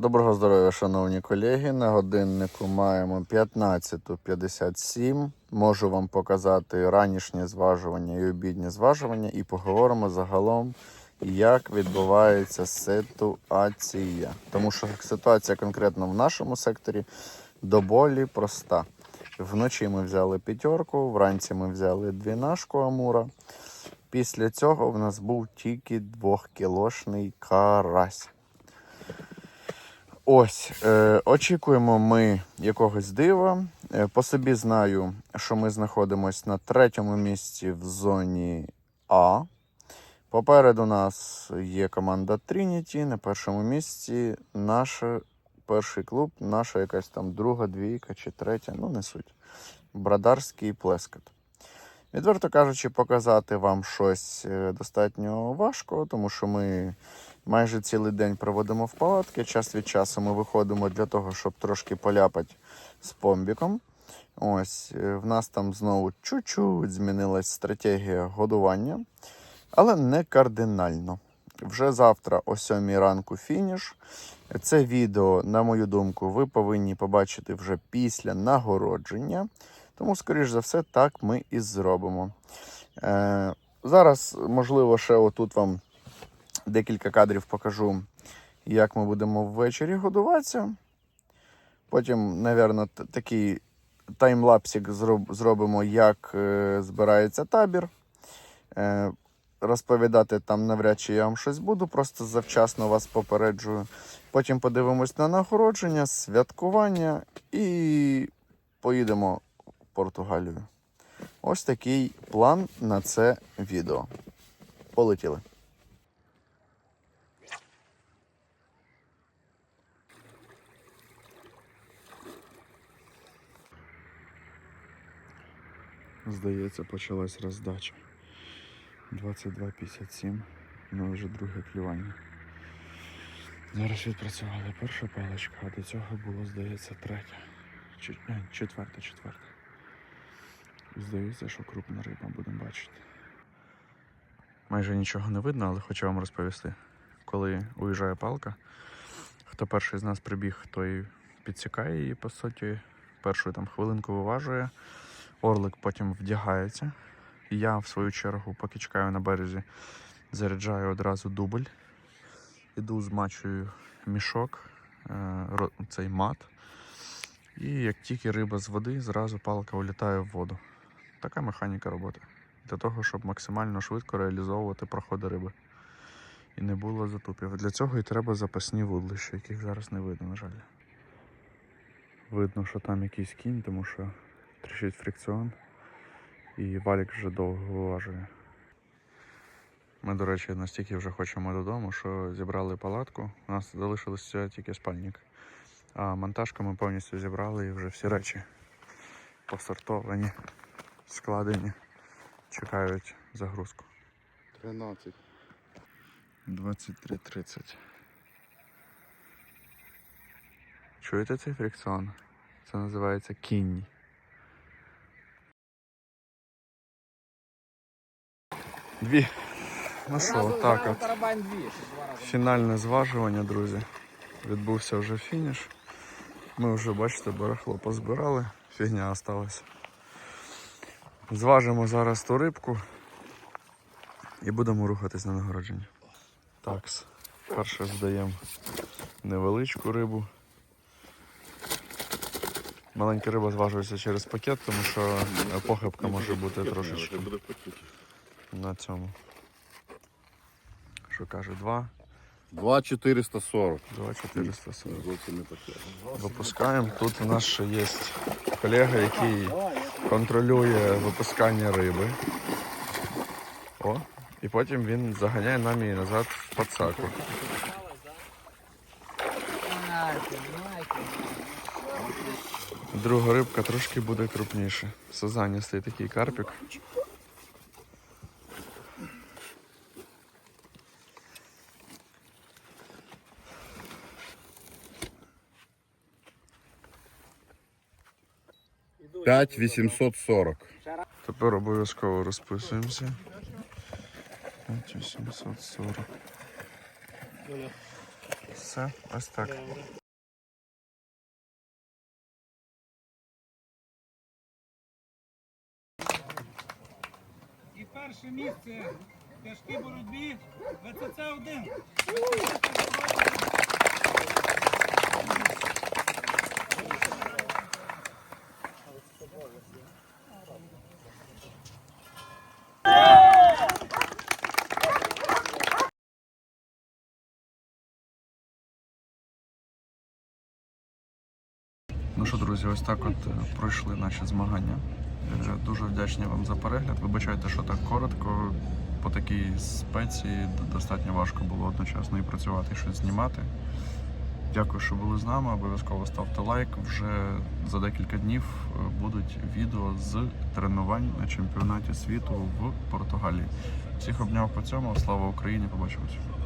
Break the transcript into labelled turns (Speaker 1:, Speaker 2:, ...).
Speaker 1: Доброго здоров'я, шановні колеги. На годиннику маємо 15.57. Можу вам показати ранішнє зважування і обіднє зважування, і поговоримо загалом, як відбувається ситуація. Тому що ситуація конкретно в нашому секторі доволі проста. Вночі ми взяли п'ятерку, вранці ми взяли двінашку амура. Після цього в нас був тільки двохкілошний карась. Ось, е, очікуємо ми якогось дива. Е, по собі знаю, що ми знаходимося на третьому місці в зоні А. Попереду нас є команда Trinity. На першому місці наш перший клуб, наша якась там друга двійка чи третя, ну не суть. Брадарський плескат. Відверто кажучи, показати вам щось е, достатньо важко, тому що ми майже цілий день проводимо в палатки. Час від часу ми виходимо для того, щоб трошки поляпати з помбіком. Ось, е, в нас там знову чуть-чуть змінилась стратегія годування, але не кардинально. Вже завтра о 7 ранку фініш. Це відео, на мою думку, ви повинні побачити вже після нагородження. Тому, скоріш за все, так ми і зробимо. Е, зараз, можливо, ще отут вам декілька кадрів покажу, як ми будемо ввечері годуватися. Потім, напевно, такий таймлапсик зроб- зробимо, як е, збирається табір. Е, розповідати там навряд чи я вам щось буду, просто завчасно вас попереджую. Потім подивимось на нагородження, святкування і поїдемо Португалію. Ось такий план на це відео. Полетіли. Здається, почалась роздача. 22.57. Ну вже друге клювання. Зараз відпрацювала перша паличка, а до цього було, здається, третя. Е, четверта, четверта. Здається, що крупна риба будемо бачити. Майже нічого не видно, але хочу вам розповісти. Коли уїжджає палка, хто перший з нас прибіг, той підсікає її, по суті, першу там хвилинку виважує. Орлик потім вдягається. Я, в свою чергу, поки чекаю на березі, заряджаю одразу дубль. Іду змачую мішок, е, цей мат. І як тільки риба з води, зразу палка улітає в воду. Така механіка роботи. Для того, щоб максимально швидко реалізовувати проходи риби. І не було затупів. Для цього і треба запасні вудлища, яких зараз не видно, на жаль. Видно, що там якийсь кінь, тому що тріщить фрикціон. І валік вже довго виважує. Ми, до речі, настільки вже хочемо додому, що зібрали палатку. У нас залишилося тільки спальник. А монтажку ми повністю зібрали і вже всі речі посортовані, складені, чекають загрузку.
Speaker 2: 13.
Speaker 1: 23.30. Чуєте цей фрикціон? Це називається кінь. Дві. Ну що, так от. Фінальне зважування, друзі. Відбувся вже фініш. Ми вже, бачите, барахло позбирали, фігня осталась. Зважимо зараз ту рибку і будемо рухатись на нагородження. Такс. Перше здаємо невеличку рибу. Маленька риба зважується через пакет, тому що похибка може бути трошечки на цьому. Що каже, 2,
Speaker 2: 2,440.
Speaker 1: 2, 440.
Speaker 2: Зовсім не таке.
Speaker 1: Випускаємо. Тут у нас ще є колега, який контролює випускання риби. О, і потім він заганяє нам її назад в подсаку. Друга рибка трошки буде крупніше. Сазаністий такий карпік.
Speaker 2: П'ять 840.
Speaker 1: Тепер обов'язково розписуємося. 5840. Все, ось так.
Speaker 3: І перше місце в тяжкій боротьбі ВЦЦ-1.
Speaker 1: Що, друзі, ось так от е, пройшли наші змагання. Е, Дуже вдячні вам за перегляд. Вибачайте, що так коротко. По такій спеції достатньо важко було одночасно і працювати, і щось знімати. Дякую, що були з нами. Обов'язково ставте лайк. Вже за декілька днів е, будуть відео з тренувань на чемпіонаті світу в Португалії. Всіх обняв по цьому. Слава Україні! Побачимось.